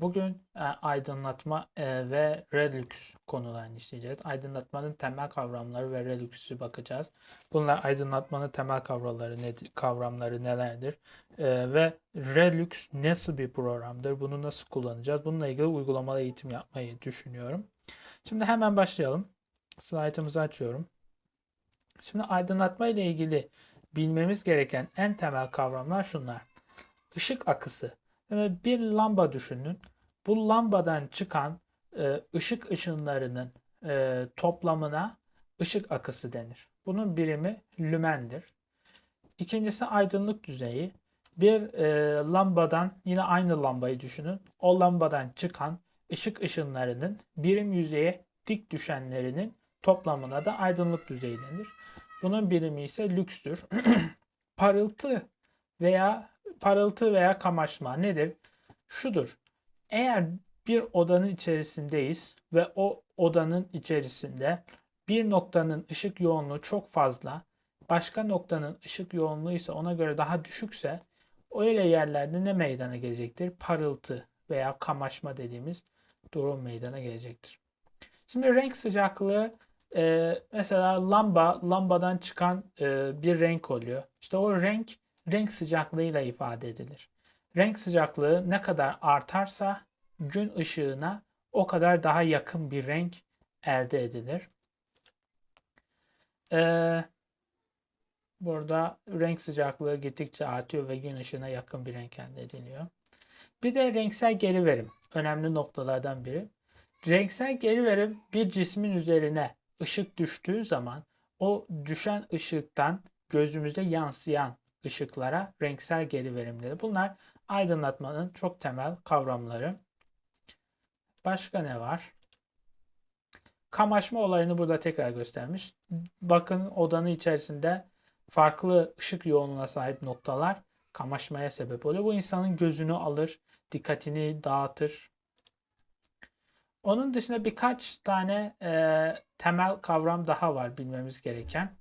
Bugün e, aydınlatma e, ve Redux konularını işleyeceğiz. Aydınlatmanın temel kavramları ve Redux'ü bakacağız. Bunlar aydınlatmanın temel kavramları, nedir, kavramları nelerdir? E, ve Redux nasıl bir programdır? Bunu nasıl kullanacağız? Bununla ilgili uygulamalı eğitim yapmayı düşünüyorum. Şimdi hemen başlayalım. Slaytımızı açıyorum. Şimdi aydınlatma ile ilgili bilmemiz gereken en temel kavramlar şunlar. Işık akısı. Bir lamba düşünün. Bu lambadan çıkan e, ışık ışınlarının e, toplamına ışık akısı denir. Bunun birimi lümendir. İkincisi aydınlık düzeyi. Bir e, lambadan yine aynı lambayı düşünün. O lambadan çıkan ışık ışınlarının birim yüzeye dik düşenlerinin toplamına da aydınlık düzeyi denir. Bunun birimi ise lükstür. Parıltı veya parıltı veya kamaşma nedir? Şudur. Eğer bir odanın içerisindeyiz ve o odanın içerisinde bir noktanın ışık yoğunluğu çok fazla, başka noktanın ışık yoğunluğu ise ona göre daha düşükse öyle yerlerde ne meydana gelecektir? Parıltı veya kamaşma dediğimiz durum meydana gelecektir. Şimdi renk sıcaklığı e, mesela lamba, lambadan çıkan e, bir renk oluyor. İşte o renk renk sıcaklığıyla ifade edilir. Renk sıcaklığı ne kadar artarsa gün ışığına o kadar daha yakın bir renk elde edilir. Ee, burada renk sıcaklığı gittikçe artıyor ve gün ışığına yakın bir renk elde ediliyor. Bir de renksel geri verim. Önemli noktalardan biri. Renksel geri verim bir cismin üzerine ışık düştüğü zaman o düşen ışıktan gözümüze yansıyan ışıklara renksel geri verimleri. Bunlar aydınlatmanın çok temel kavramları. Başka ne var? Kamaşma olayını burada tekrar göstermiş. Bakın odanın içerisinde farklı ışık yoğunluğuna sahip noktalar kamaşmaya sebep oluyor. Bu insanın gözünü alır, dikkatini dağıtır. Onun dışında birkaç tane e, temel kavram daha var bilmemiz gereken.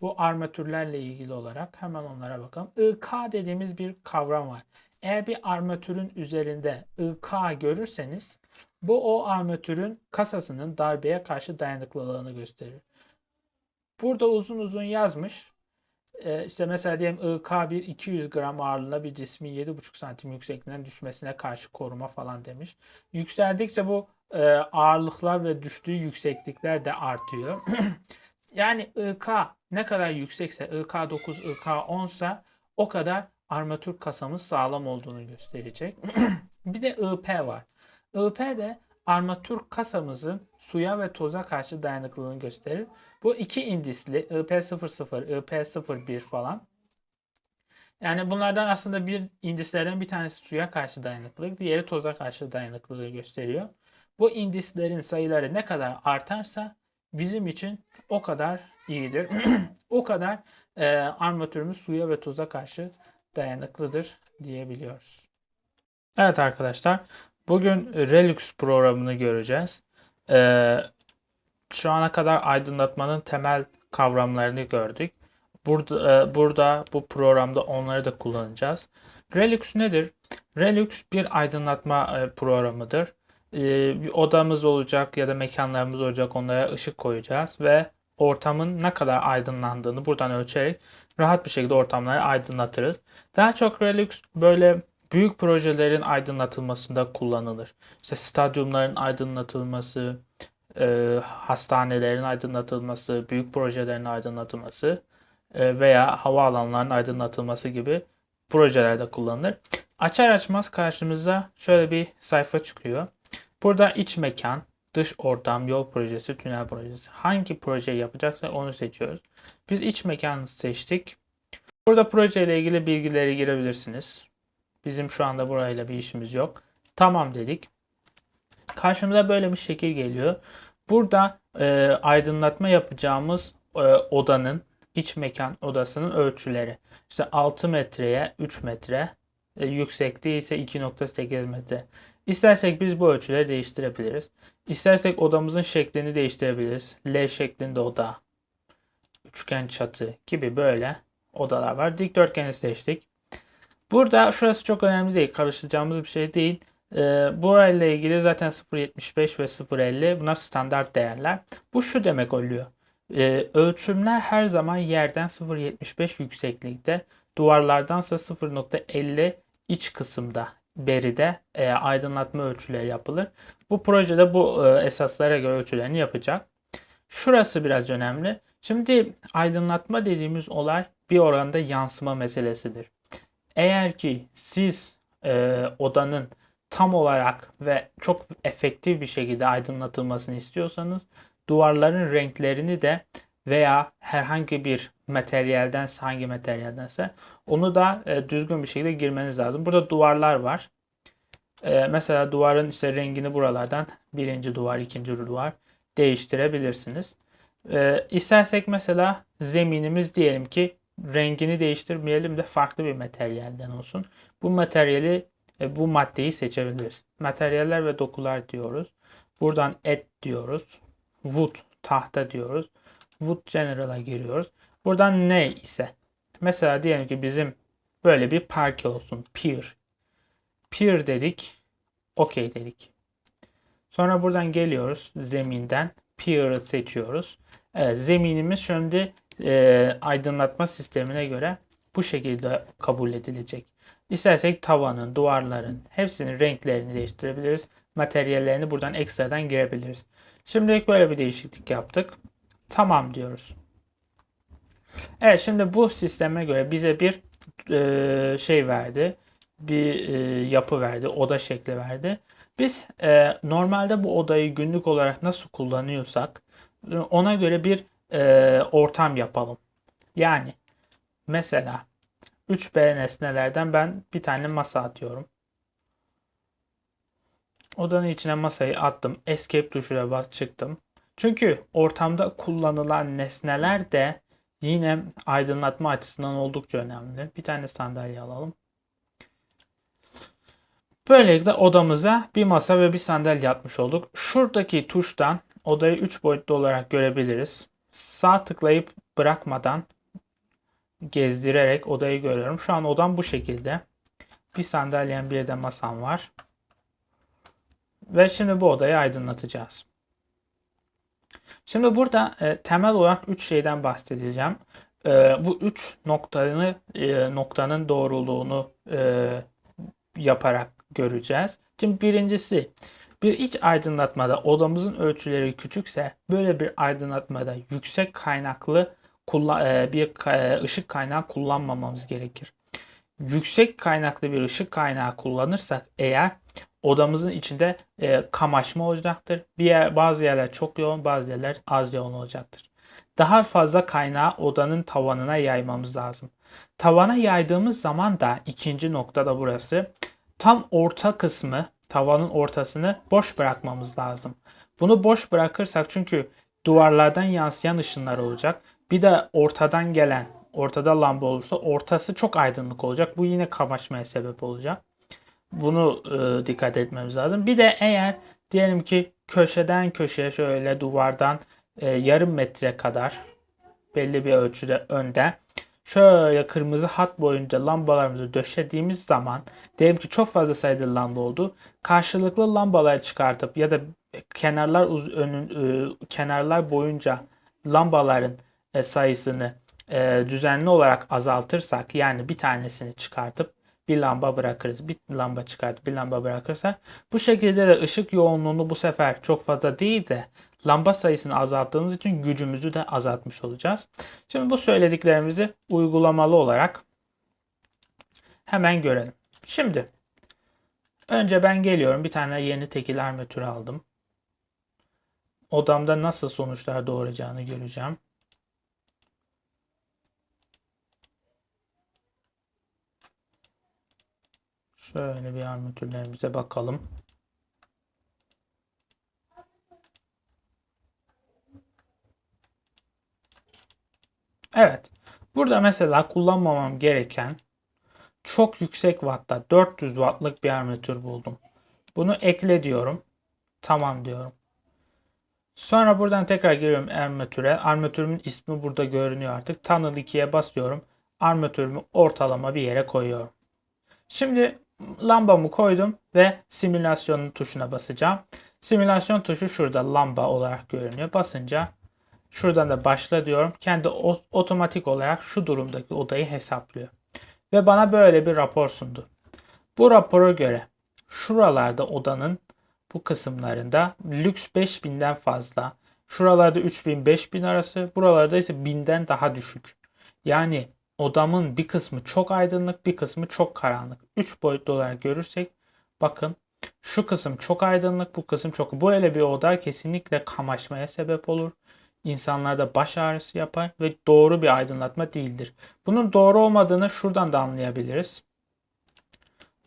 Bu armatürlerle ilgili olarak hemen onlara bakalım. IK dediğimiz bir kavram var. Eğer bir armatürün üzerinde IK görürseniz bu o armatürün kasasının darbeye karşı dayanıklılığını gösterir. Burada uzun uzun yazmış. Ee, işte mesela diyelim IK1 200 gram ağırlığında bir cismin 7,5 santim yüksekliğinden düşmesine karşı koruma falan demiş. Yükseldikçe bu e, ağırlıklar ve düştüğü yükseklikler de artıyor. yani IK ne kadar yüksekse IK 9, IK 10 ise o kadar armatür kasamız sağlam olduğunu gösterecek. bir de IP var. IP de armatür kasamızın suya ve toza karşı dayanıklılığını gösterir. Bu iki indisli IP00, IP01 falan. Yani bunlardan aslında bir indislerden bir tanesi suya karşı dayanıklılık, diğeri toza karşı dayanıklılığı gösteriyor. Bu indislerin sayıları ne kadar artarsa bizim için o kadar iyidir. o kadar e, armatürümüz suya ve toza karşı dayanıklıdır diyebiliyoruz. Evet arkadaşlar bugün Relux programını göreceğiz. Ee, şu ana kadar aydınlatmanın temel kavramlarını gördük. Burada, e, burada bu programda onları da kullanacağız. Relux nedir? Relux bir aydınlatma e, programıdır. E, bir odamız olacak ya da mekanlarımız olacak onlara ışık koyacağız ve ortamın ne kadar aydınlandığını buradan ölçerek rahat bir şekilde ortamları aydınlatırız. Daha çok Relux böyle büyük projelerin aydınlatılmasında kullanılır. İşte stadyumların aydınlatılması, e, hastanelerin aydınlatılması, büyük projelerin aydınlatılması e, veya havaalanlarının aydınlatılması gibi projelerde kullanılır. Açar açmaz karşımıza şöyle bir sayfa çıkıyor. Burada iç mekan, dış ortam, yol projesi, tünel projesi. Hangi projeyi yapacaksak onu seçiyoruz. Biz iç mekanı seçtik. Burada projeyle ilgili bilgileri girebilirsiniz. Bizim şu anda burayla bir işimiz yok. Tamam dedik. Karşımıza böyle bir şekil geliyor. Burada e, aydınlatma yapacağımız e, odanın iç mekan odasının ölçüleri. İşte 6 metreye 3 metre, e, yüksekliği ise 2.8 metre. İstersek biz bu ölçüleri değiştirebiliriz. İstersek odamızın şeklini değiştirebiliriz. L şeklinde oda, üçgen çatı gibi böyle odalar var. Dikdörtgeni seçtik. Burada şurası çok önemli değil. Karıştıracağımız bir şey değil. Ee, burayla ilgili zaten 0.75 ve 0.50 bunlar standart değerler. Bu şu demek oluyor. Ee, ölçümler her zaman yerden 0.75 yükseklikte, duvarlardansa 0.50 iç kısımda beride e, aydınlatma ölçüleri yapılır. Bu projede bu e, esaslara göre ölçülerini yapacak. Şurası biraz önemli. Şimdi aydınlatma dediğimiz olay bir oranda yansıma meselesidir. Eğer ki siz e, odanın tam olarak ve çok efektif bir şekilde aydınlatılmasını istiyorsanız duvarların renklerini de veya herhangi bir materyalden hangi materyaldense onu da e, düzgün bir şekilde girmeniz lazım. Burada duvarlar var. E, mesela duvarın işte rengini buralardan birinci duvar, ikinci duvar değiştirebilirsiniz. E, istersek mesela zeminimiz diyelim ki rengini değiştirmeyelim de farklı bir materyalden olsun. Bu materyali e, bu maddeyi seçebiliriz. Materyaller ve dokular diyoruz. Buradan et diyoruz. Wood tahta diyoruz. Wood General'a giriyoruz. Buradan ne ise mesela diyelim ki bizim böyle bir parke olsun. Pier. Pier dedik. OK dedik. Sonra buradan geliyoruz zeminden. Pier'ı seçiyoruz. Evet, zeminimiz şimdi e, aydınlatma sistemine göre bu şekilde kabul edilecek. İstersek tavanın, duvarların hepsinin renklerini değiştirebiliriz. Materyallerini buradan ekstradan girebiliriz. Şimdilik böyle bir değişiklik yaptık. Tamam diyoruz. Evet şimdi bu sisteme göre bize bir e, şey verdi. Bir e, yapı verdi. Oda şekli verdi. Biz e, normalde bu odayı günlük olarak nasıl kullanıyorsak ona göre bir e, ortam yapalım. Yani mesela 3B nesnelerden ben bir tane masa atıyorum. Odanın içine masayı attım. Escape tuşuna bas çıktım. Çünkü ortamda kullanılan nesneler de yine aydınlatma açısından oldukça önemli. Bir tane sandalye alalım. Böylelikle odamıza bir masa ve bir sandalye atmış olduk. Şuradaki tuştan odayı 3 boyutlu olarak görebiliriz. Sağ tıklayıp bırakmadan gezdirerek odayı görüyorum. Şu an odam bu şekilde. Bir sandalyem bir de masam var. Ve şimdi bu odayı aydınlatacağız. Şimdi burada e, temel olarak 3 şeyden bahsedeceğim. E, bu 3 noktanın e, noktanın doğruluğunu e, yaparak göreceğiz. Şimdi birincisi bir iç aydınlatmada odamızın ölçüleri küçükse böyle bir aydınlatmada yüksek kaynaklı e, bir e, ışık kaynağı kullanmamamız gerekir. Yüksek kaynaklı bir ışık kaynağı kullanırsak eğer odamızın içinde e, kamaşma olacaktır. Bir yer, bazı yerler çok yoğun, bazı yerler az yoğun olacaktır. Daha fazla kaynağı odanın tavanına yaymamız lazım. Tavana yaydığımız zaman da ikinci nokta da burası. Tam orta kısmı, tavanın ortasını boş bırakmamız lazım. Bunu boş bırakırsak çünkü duvarlardan yansıyan ışınlar olacak. Bir de ortadan gelen, ortada lamba olursa ortası çok aydınlık olacak. Bu yine kamaşmaya sebep olacak. Bunu e, dikkat etmemiz lazım. Bir de eğer diyelim ki köşeden köşeye şöyle duvardan e, yarım metre kadar belli bir ölçüde önde şöyle kırmızı hat boyunca lambalarımızı döşediğimiz zaman diyelim ki çok fazla sayıda lamba oldu. Karşılıklı lambaları çıkartıp ya da kenarlar önün e, kenarlar boyunca lambaların e, sayısını e, düzenli olarak azaltırsak yani bir tanesini çıkartıp bir lamba bırakırız. Bir lamba çıkartıp bir lamba bırakırsak bu şekilde de ışık yoğunluğunu bu sefer çok fazla değil de lamba sayısını azalttığımız için gücümüzü de azaltmış olacağız. Şimdi bu söylediklerimizi uygulamalı olarak hemen görelim. Şimdi önce ben geliyorum bir tane yeni tekil armatür aldım. Odamda nasıl sonuçlar doğuracağını göreceğim. Şöyle bir armatürlerimize bakalım. Evet. Burada mesela kullanmamam gereken çok yüksek wattta 400 wattlık bir armatür buldum. Bunu ekle diyorum. Tamam diyorum. Sonra buradan tekrar giriyorum armatüre. Armatürümün ismi burada görünüyor artık. Tunnel 2'ye basıyorum. Armatürümü ortalama bir yere koyuyorum. Şimdi lambamı koydum ve simülasyonun tuşuna basacağım. Simülasyon tuşu şurada lamba olarak görünüyor. Basınca şuradan da başla diyorum. Kendi otomatik olarak şu durumdaki odayı hesaplıyor. Ve bana böyle bir rapor sundu. Bu rapora göre şuralarda odanın bu kısımlarında lüks 5000'den fazla. Şuralarda 3000-5000 arası. Buralarda ise 1000'den daha düşük. Yani odamın bir kısmı çok aydınlık bir kısmı çok karanlık. 3 boyutlu olarak görürsek bakın şu kısım çok aydınlık bu kısım çok. Bu öyle bir oda kesinlikle kamaşmaya sebep olur. İnsanlarda baş ağrısı yapar ve doğru bir aydınlatma değildir. Bunun doğru olmadığını şuradan da anlayabiliriz.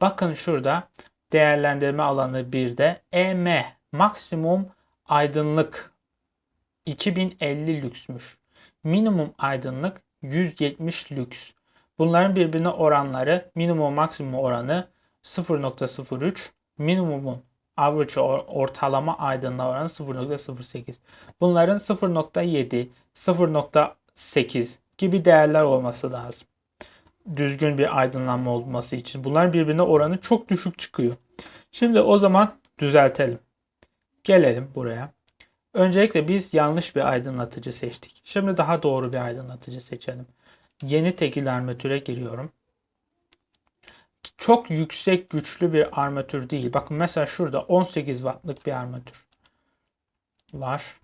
Bakın şurada değerlendirme alanı 1'de EM maksimum aydınlık 2050 lüksmüş. Minimum aydınlık 170 lüks. Bunların birbirine oranları minimum maksimum oranı 0.03, minimumun average ortalama aydınlığa oranı 0.08. Bunların 0.7, 0.8 gibi değerler olması lazım. Düzgün bir aydınlanma olması için. Bunlar birbirine oranı çok düşük çıkıyor. Şimdi o zaman düzeltelim. Gelelim buraya. Öncelikle biz yanlış bir aydınlatıcı seçtik. Şimdi daha doğru bir aydınlatıcı seçelim. Yeni tekil armatüre giriyorum. Çok yüksek güçlü bir armatür değil. Bakın mesela şurada 18 wattlık bir armatür var.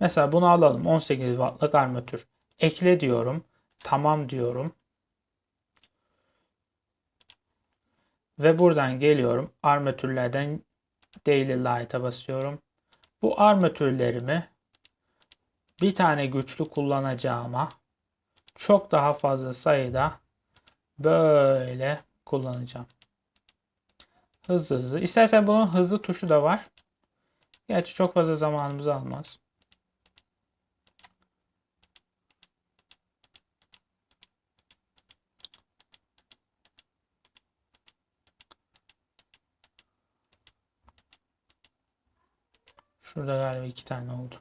Mesela bunu alalım. 18 wattlık armatür. Ekle diyorum. Tamam diyorum. Ve buradan geliyorum. Armatürlerden Daily Light'a basıyorum. Bu armatürlerimi bir tane güçlü kullanacağıma çok daha fazla sayıda böyle kullanacağım. Hızlı hızlı. İstersen bunun hızlı tuşu da var. Gerçi çok fazla zamanımızı almaz. Şurada galiba iki tane oldu.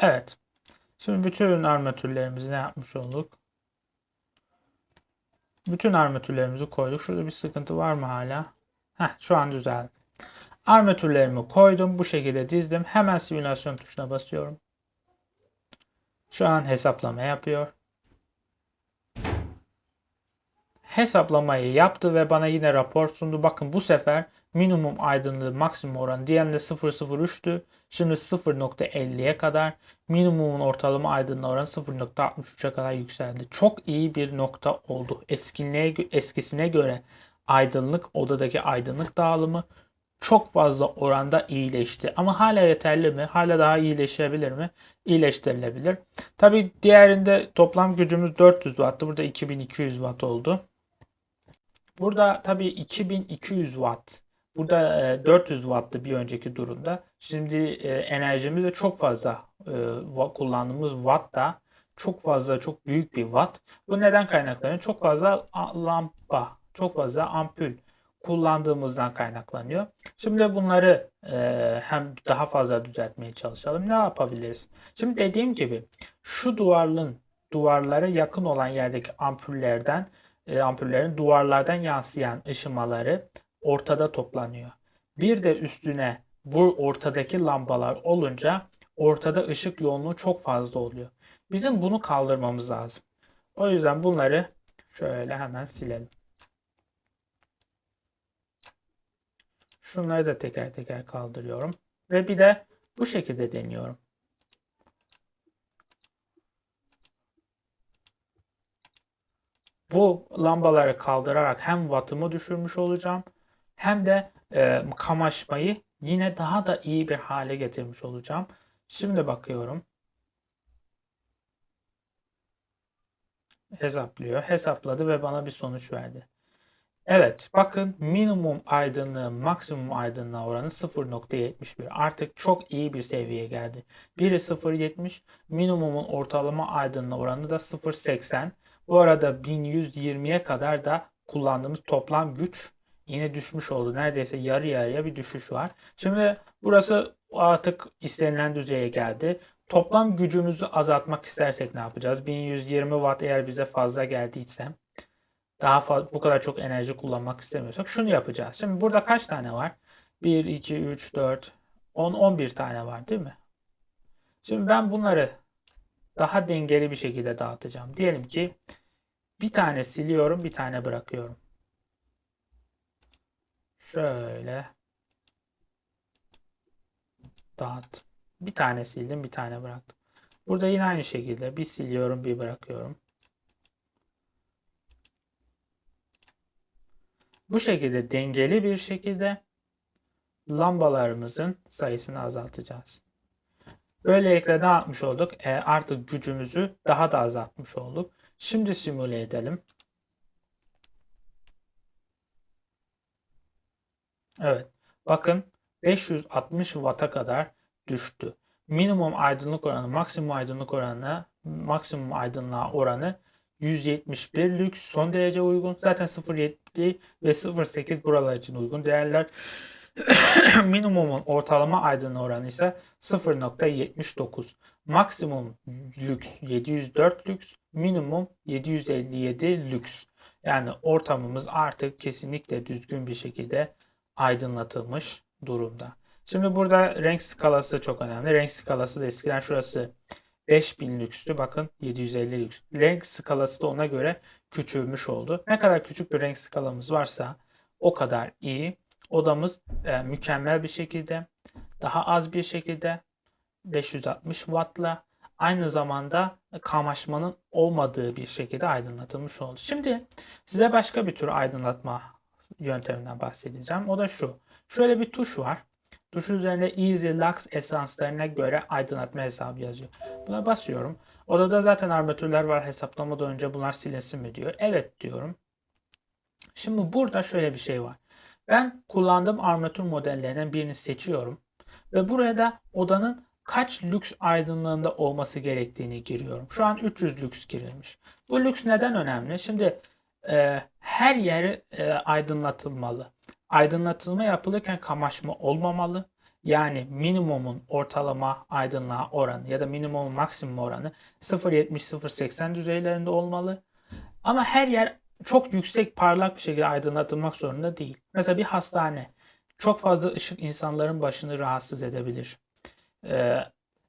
Evet. Şimdi bütün armatürlerimizi ne yapmış olduk? Bütün armatürlerimizi koyduk. Şurada bir sıkıntı var mı hala? Heh, şu an düzeldi. Armatürlerimi koydum. Bu şekilde dizdim. Hemen simülasyon tuşuna basıyorum. Şu an hesaplama yapıyor. Hesaplamayı yaptı ve bana yine rapor sundu. Bakın bu sefer minimum aydınlığı maksimum oranı diğerinde 0.03'tü. Şimdi 0.50'ye kadar minimumun ortalama aydınlığı oranı 0.63'e kadar yükseldi. Çok iyi bir nokta oldu. Eskine, eskisine göre aydınlık odadaki aydınlık dağılımı çok fazla oranda iyileşti. Ama hala yeterli mi? Hala daha iyileşebilir mi? İyileştirilebilir. Tabi diğerinde toplam gücümüz 400 Watt'tı. Burada 2200 Watt oldu. Burada tabii 2200 watt. Burada 400 watt'tı bir önceki durumda. Şimdi e, enerjimiz de çok fazla e, kullandığımız watt da çok fazla çok büyük bir watt. Bu neden kaynaklanıyor? Çok fazla lampa, çok fazla ampul kullandığımızdan kaynaklanıyor. Şimdi bunları e, hem daha fazla düzeltmeye çalışalım. Ne yapabiliriz? Şimdi dediğim gibi şu duvarın duvarlara yakın olan yerdeki ampullerden e, ampullerin duvarlardan yansıyan ışımaları ortada toplanıyor. Bir de üstüne bu ortadaki lambalar olunca ortada ışık yoğunluğu çok fazla oluyor. Bizim bunu kaldırmamız lazım. O yüzden bunları şöyle hemen silelim. Şunları da teker teker kaldırıyorum. Ve bir de bu şekilde deniyorum. Bu lambaları kaldırarak hem wattımı düşürmüş olacağım hem de e, kamaşmayı yine daha da iyi bir hale getirmiş olacağım. Şimdi bakıyorum. Hesaplıyor. Hesapladı ve bana bir sonuç verdi. Evet bakın minimum aydınlığı maksimum aydınlığa oranı 0.71. Artık çok iyi bir seviyeye geldi. Biri 0.70 minimumun ortalama aydınlığı oranı da 0.80. Bu arada 1120'ye kadar da kullandığımız toplam güç yine düşmüş oldu. Neredeyse yarı yarıya bir düşüş var. Şimdi burası artık istenilen düzeye geldi. Toplam gücümüzü azaltmak istersek ne yapacağız? 1120 watt eğer bize fazla geldiyse daha fazla, bu kadar çok enerji kullanmak istemiyorsak şunu yapacağız. Şimdi burada kaç tane var? 1, 2, 3, 4, 10, 11 tane var değil mi? Şimdi ben bunları daha dengeli bir şekilde dağıtacağım. Diyelim ki bir tane siliyorum, bir tane bırakıyorum. Şöyle dağıt. Bir tane sildim, bir tane bıraktım. Burada yine aynı şekilde bir siliyorum, bir bırakıyorum. Bu şekilde dengeli bir şekilde lambalarımızın sayısını azaltacağız. Böylelikle ne yapmış olduk? E, artık gücümüzü daha da azaltmış olduk. Şimdi simüle edelim. Evet. Bakın 560 Watt'a kadar düştü. Minimum aydınlık oranı, maksimum aydınlık oranı, maksimum aydınlığa oranı 171 lüks son derece uygun. Zaten 0.7 ve 0.8 buralar için uygun değerler. Minimumun ortalama aydınlık oranı ise 0.79. Maksimum lüks 704 lüks, minimum 757 lüks. Yani ortamımız artık kesinlikle düzgün bir şekilde aydınlatılmış durumda. Şimdi burada renk skalası çok önemli. Renk skalası da eskiden şurası 5000 lükstü. Bakın 750 lüks. Renk skalası da ona göre küçülmüş oldu. Ne kadar küçük bir renk skalamız varsa o kadar iyi. Odamız e, mükemmel bir şekilde, daha az bir şekilde 560 wattla aynı zamanda kamaşmanın olmadığı bir şekilde aydınlatılmış oldu. Şimdi size başka bir tür aydınlatma yönteminden bahsedeceğim. O da şu. Şöyle bir tuş var. Tuşun üzerinde Easy Lux esanslarına göre aydınlatma hesabı yazıyor. Buna basıyorum. Odada zaten armatürler var. Hesaplamadan önce bunlar silinsin mi diyor. Evet diyorum. Şimdi burada şöyle bir şey var. Ben kullandığım armatür modellerinden birini seçiyorum. Ve buraya da odanın kaç lüks aydınlığında olması gerektiğini giriyorum. Şu an 300 lüks girilmiş. Bu lüks neden önemli? Şimdi e, her yer e, aydınlatılmalı. Aydınlatılma yapılırken kamaşma olmamalı. Yani minimumun ortalama aydınlığa oranı ya da minimumun maksimum oranı 0.70-0.80 düzeylerinde olmalı. Ama her yer çok yüksek parlak bir şekilde aydınlatılmak zorunda değil. Mesela bir hastane çok fazla ışık insanların başını rahatsız edebilir. Ee,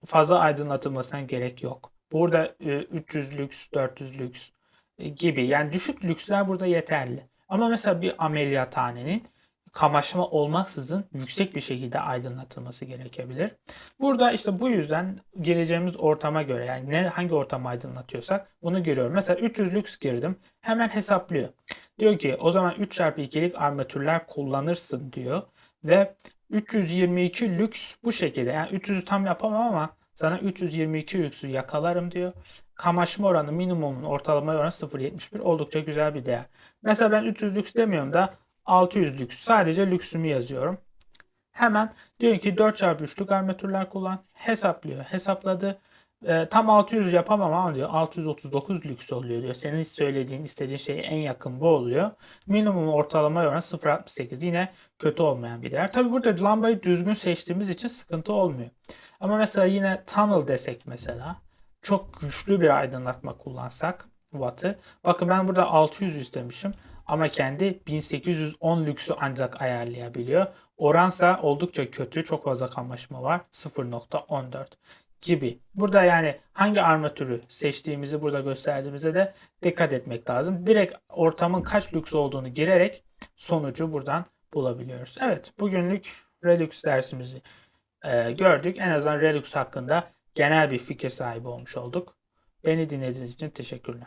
fazla aydınlatılmasına gerek yok. Burada e, 300 lüks, 400 lüks e, gibi yani düşük lüksler burada yeterli. Ama mesela bir ameliyathanenin kamaşma olmaksızın yüksek bir şekilde aydınlatılması gerekebilir. Burada işte bu yüzden gireceğimiz ortama göre yani ne hangi ortamı aydınlatıyorsak bunu giriyorum. Mesela 300 lüks girdim. Hemen hesaplıyor. Diyor ki o zaman 3 çarpı 2'lik armatürler kullanırsın diyor. Ve 322 lüks bu şekilde. Yani 300'ü tam yapamam ama sana 322 lüksü yakalarım diyor. Kamaşma oranı minimumun ortalama oranı 0.71 oldukça güzel bir değer. Mesela ben 300 lüks demiyorum da 600 lüks. Sadece lüksümü yazıyorum. Hemen diyor ki 4 çarpı 3'lük armatürler kullan. Hesaplıyor. Hesapladı. E, tam 600 yapamam ama diyor 639 lüks oluyor diyor. Senin söylediğin istediğin şeye en yakın bu oluyor. Minimum ortalama oran 0.68 yine kötü olmayan bir değer. Tabi burada lambayı düzgün seçtiğimiz için sıkıntı olmuyor. Ama mesela yine tunnel desek mesela çok güçlü bir aydınlatma kullansak wattı. Bakın ben burada 600 istemişim ama kendi 1810 lüksü ancak ayarlayabiliyor. Oransa oldukça kötü. Çok fazla kamaşma var. 0.14 gibi. Burada yani hangi armatürü seçtiğimizi burada gösterdiğimizde de dikkat etmek lazım. Direkt ortamın kaç lüks olduğunu girerek sonucu buradan bulabiliyoruz. Evet bugünlük Redux dersimizi e, gördük. En azından Redux hakkında genel bir fikir sahibi olmuş olduk. Beni dinlediğiniz için teşekkürler.